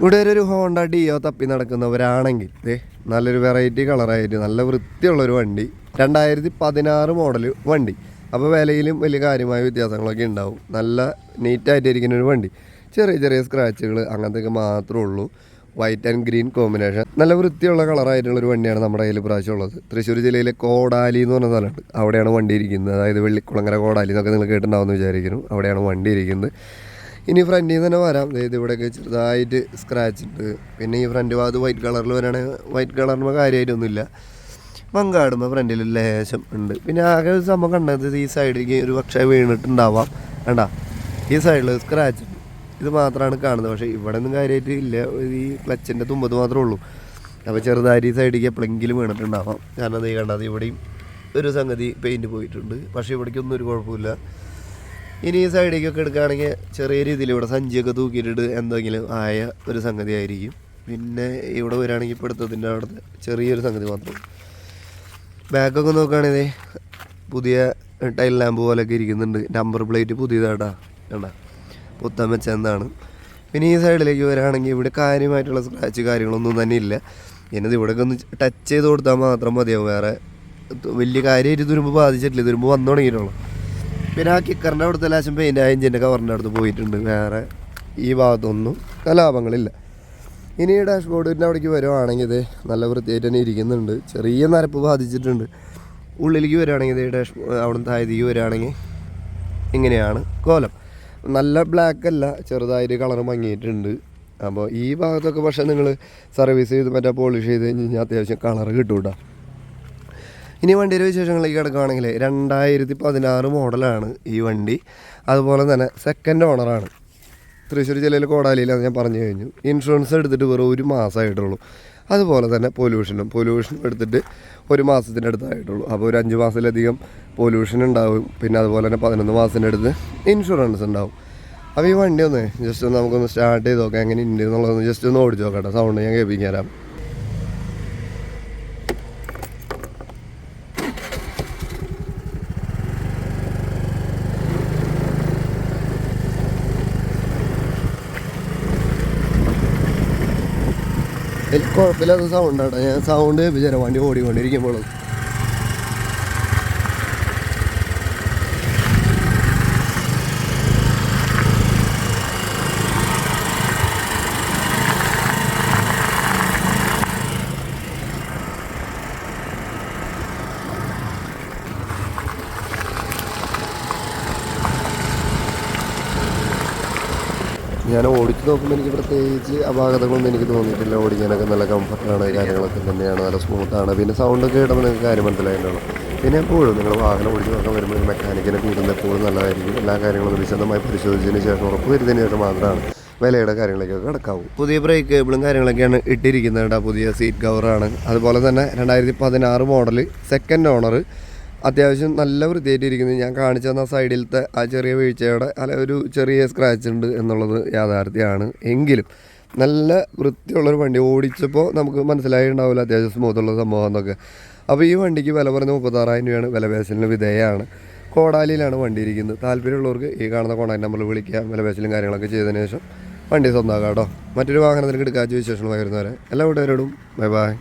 ഇവിടെ ഒരു Honda deo തപ്പി നടക്കുന്നവരാണെങ്കിൽ നല്ലൊരു വെറൈറ്റി കളറായിട്ട് നല്ല വൃത്തിയുള്ളൊരു വണ്ടി. രണ്ടായിരത്തി പതിനാറ് മോഡൽ വണ്ടി. അപ്പോൾ വിലയിലും വലിയ കാര്യമായ വ്യത്യാസങ്ങളൊക്കെ ഉണ്ടാവും. നല്ല നീറ്റായിട്ടിരിക്കുന്ന ഒരു വണ്ടി. ചെറിയ ചെറിയ സ്ക്രാച്ചുകൾ അങ്ങനത്തെയൊക്കെ മാത്രമേ ഉള്ളൂ. വൈറ്റ് ആൻഡ് ഗ്രീൻ കോമ്പിനേഷൻ നല്ല വൃത്തിയുള്ള കളറായിട്ടുള്ളൊരു വണ്ടിയാണ് നമ്മുടെ കയ്യിൽ പ്രാവശ്യം ഉള്ളത്. തൃശ്ശൂർ ജില്ലയിലെ കോടാലി എന്ന് പറഞ്ഞ സ്ഥലമുണ്ട്. അവിടെയാണ് വണ്ടി ഇരിക്കുന്നത്. അതായത് വെള്ളിക്കുളങ്ങര കോടാലി എന്നൊക്കെ നിങ്ങൾ കേട്ടിട്ടുണ്ടാവുമെന്ന് വിചാരിക്കുന്നു. അവിടെയാണ് വണ്ടി ഇരിക്കുന്നത്. ഇനി ഫ്രണ്ടിൽ നിന്ന് തന്നെ വരാം അതായത് ഇവിടെയൊക്കെ ചെറുതായിട്ട് സ്ക്രാച്ച് ഉണ്ട്. പിന്നെ ഈ ഫ്രണ്ട് ഭാഗത്ത് വൈറ്റ് കളറിൽ വരാണെങ്കിൽ വൈറ്റ് കളറിന് കാര്യമായിട്ടൊന്നുമില്ല. മങ്കാടുമ്പോൾ ഫ്രണ്ടിൽ ലേശം ഉണ്ട്. പിന്നെ ആകെ ഒരു സംഭവം കണ്ടത് ഈ സൈഡിലേക്ക് ഒരു പക്ഷേ വീണിട്ടുണ്ടാവാം. വേണ്ട ഈ സൈഡിൽ സ്ക്രാച്ച് ഉണ്ട്. ഇത് മാത്രമാണ് കാണുന്നത്. പക്ഷേ ഇവിടെ ഒന്നും കാര്യമായിട്ട് ഇല്ല. ഈ ക്ലച്ചിന്റെ തുമ്പത് മാത്രമേ ഉള്ളൂ. അപ്പോൾ ചെറുതായി ഈ സൈഡിലേക്ക് എപ്പോഴെങ്കിലും വീണിട്ടുണ്ടാവാം. കാരണം അത് കണ്ടത് ഇവിടെയും ഒരു സംഗതി പെയിന്റ് പോയിട്ടുണ്ട്. പക്ഷേ ഇവിടേക്കൊന്നും ഒരു കുഴപ്പമില്ല. ഇനി ഈ സൈഡിലേക്കൊക്കെ എടുക്കുകയാണെങ്കിൽ ചെറിയ രീതിയിൽ ഇവിടെ സഞ്ചിയൊക്കെ തൂക്കിയിട്ടിട്ട് എന്തെങ്കിലും ആയ ഒരു സംഗതി ആയിരിക്കും. പിന്നെ ഇവിടെ വരികയാണെങ്കിൽ ഇപ്പോൾ എടുത്തതിന്റെ അവിടുത്തെ ചെറിയൊരു സംഗതി മാത്രം. ബാക്കൊക്കെ നോക്കുകയാണെങ്കിൽ പുതിയ ടൈൽ ലാമ്പ് പോലെയൊക്കെ ഇരിക്കുന്നുണ്ട്. നമ്പർ പ്ലേറ്റ് പുതിയതാട്ടാ. കണ്ട? പുത്തൻ വെച്ചെന്താണ് പിന്നെ ഈ സൈഡിലേക്ക് വരികയാണെങ്കിൽ ഇവിടെ കാര്യമായിട്ടുള്ള സ്ക്രാച്ച് കാര്യങ്ങളൊന്നും തന്നെ ഇല്ല. എന്നത് ഇവിടെയൊക്കെ ഒന്ന് ടച്ച് ചെയ്ത് കൊടുത്താൽ മാത്രം മതിയാവും. വേറെ വലിയ കാര്യമായിട്ട് തുരുമ്പ് ബാധിച്ചിട്ടില്ല. തുരുമ്പ് വന്നു തുടങ്ങിയിട്ടുള്ളൂ. പിന്നെ ആ കിക്കറിന്റെ അവിടുത്തെ ലാശം പെയിന്റ് ആ എഞ്ചിന്റെ കവറിന്റെ അടുത്ത് പോയിട്ടുണ്ട്. വേറെ ഈ ഭാഗത്തൊന്നും കലാപങ്ങളില്ല. ഇനി ഡാഷ്ബോർഡിന്റെ അവിടേക്ക് വരുവാണെങ്കിൽ നല്ല വൃത്തിയായിട്ട് തന്നെ ഇരിക്കുന്നുണ്ട്. ചെറിയ നരപ്പ് ബാധിച്ചിട്ടുണ്ട്. ഉള്ളിലേക്ക് വരികയാണെങ്കിൽ ഇത് ഡാഷ് അവിടുന്ന് താഴത്തേക്ക് വരികയാണെങ്കിൽ ഇങ്ങനെയാണ് കോലം. നല്ല ബ്ലാക്ക് അല്ല ചെറുതായിട്ട് കളർ മങ്ങിയിട്ടുണ്ട്. അപ്പോൾ ഈ ഭാഗത്തൊക്കെ പക്ഷേ നിങ്ങൾ സർവീസ് ചെയ്ത് മറ്റേ പോളിഷ് ചെയ്ത് കഴിഞ്ഞ് കഴിഞ്ഞാൽ അത്യാവശ്യം കളർ കിട്ടും കേട്ടോ ഇനി വണ്ടിയുടെ വിശേഷങ്ങളിലേക്ക് കിടക്കുകയാണെങ്കിൽ രണ്ടായിരത്തി പതിനാറ് മോഡലാണ് ഈ വണ്ടി. അതുപോലെ തന്നെ സെക്കൻഡ് ഓണറാണ് തൃശ്ശൂർ ജില്ലയിൽ കോടാലിയിലാണ് ഞാൻ പറഞ്ഞു കഴിഞ്ഞു. ഇൻഷുറൻസ് എടുത്തിട്ട് വെറും ഒരു മാസമായിട്ടുള്ളൂ. അതുപോലെ തന്നെ പൊല്യൂഷനും പൊല്യൂഷനും എടുത്തിട്ട് ഒരു മാസത്തിന്റെ അടുത്തായിട്ടുള്ളൂ. അപ്പോൾ ഒരു അഞ്ച് മാസത്തിലധികം പൊല്യൂഷൻ ഉണ്ടാവും. പിന്നെ അതുപോലെ തന്നെ പതിനൊന്ന് മാസത്തിന്റെ അടുത്ത് ഇൻഷുറൻസ് ഉണ്ടാവും. അപ്പോൾ ഈ വണ്ടി ഒന്ന് ജസ്റ്റ് ഒന്ന് നമുക്കൊന്ന് സ്റ്റാർട്ട് ചെയ്ത് നോക്കാം. എങ്ങനെ ഉണ്ട് എന്നുള്ളതൊന്ന് ജസ്റ്റ് ഒന്ന് ഓടിച്ച് നോക്കട്ടെ. സൗണ്ട് ഞാൻ കേൾപ്പിക്കാൻ തരാം എനിക്ക് കുഴപ്പമില്ലാത്ത സൗണ്ട് ആട്ടോ. ഞാൻ സൗണ്ട് കേൾപ്പിച്ചു വണ്ടി ഓടിക്കൊണ്ടിരിക്കുമ്പോൾ ഞാൻ ഓടിച്ച് നോക്കുമ്പോൾ എനിക്ക് പ്രത്യേകിച്ച് അപാകതകളൊന്നും എനിക്ക് തോന്നിയിട്ടില്ല. ഓടിക്കാനൊക്കെ നല്ല കംഫർട്ടാണ് കാര്യങ്ങളൊക്കെ തന്നെയാണ്. നല്ല സ്മൂത്താണ് പിന്നെ സൗണ്ടൊക്കെ ഇടുമ്പോൾ നിങ്ങൾക്ക് കാര്യം മനസ്സിലായിട്ടുള്ളൂ പിന്നെ എപ്പോഴും നിങ്ങൾ വാഹനം ഓടിച്ച് നോക്കാൻ വരുമ്പോൾ ഒരു മെക്കാനിക്കിനെ കൂടുതൽ എപ്പോഴും നല്ലതായിരിക്കും. എല്ലാ കാര്യങ്ങളും വിശദമായി പരിശോധിച്ചതിന് ശേഷം ഉറപ്പ് വരുന്നതിന് ശേഷം മാത്രമാണ് വിലയുടെ കാര്യങ്ങളൊക്കെ കിടക്കാവും. പുതിയ ബ്രേക്ക് കേബിളും കാര്യങ്ങളൊക്കെയാണ് ഇട്ടിരിക്കുന്നത് കേട്ടോ. പുതിയ സീറ്റ് കവറാണ് അതുപോലെ തന്നെ രണ്ടായിരത്തി പതിനാറ് മോഡൽ സെക്കൻഡ് ഓണർ അത്യാവശ്യം നല്ല വൃത്തിയായിട്ട് ഇരിക്കുന്നത് ഞാൻ കാണിച്ചു തന്ന സൈഡിലത്തെ ആ ചെറിയ വീഴ്ചയുടെ അല്ല ഒരു ചെറിയ സ്ക്രാച്ച് ഉണ്ട് എന്നുള്ളത് യാഥാർത്ഥ്യമാണ്. എങ്കിലും നല്ല വൃത്തിയുള്ളൊരു വണ്ടി ഓടിച്ചപ്പോൾ നമുക്ക് മനസ്സിലായിട്ടുണ്ടാവില്ല അത്യാവശ്യം സ്മൂത്തുള്ള സംഭവം എന്നൊക്കെ. അപ്പോൾ ഈ വണ്ടിക്ക് വില പറഞ്ഞ മുപ്പത്താറായിരം രൂപയാണ് വില പേശലിന് വിധേയമാണ് കോടാലിയിലാണ് വണ്ടി ഇരിക്കുന്നത്. താല്പര്യമുള്ളവർക്ക് ഈ കാണുന്ന കോൺടാക്ട് നമ്പറിൽ വിളിക്കുക. വില പേശലും കാര്യങ്ങളൊക്കെ ചെയ്തതിന് ശേഷം വണ്ടി സ്വന്തമാക്കാം കേട്ടോ. മറ്റൊരു വാഹനത്തിലേക്ക് എടുക്കാച്ച വിശേഷങ്ങൾ എല്ലാ കൂട്ടുകാരോടും ബൈ ബൈ.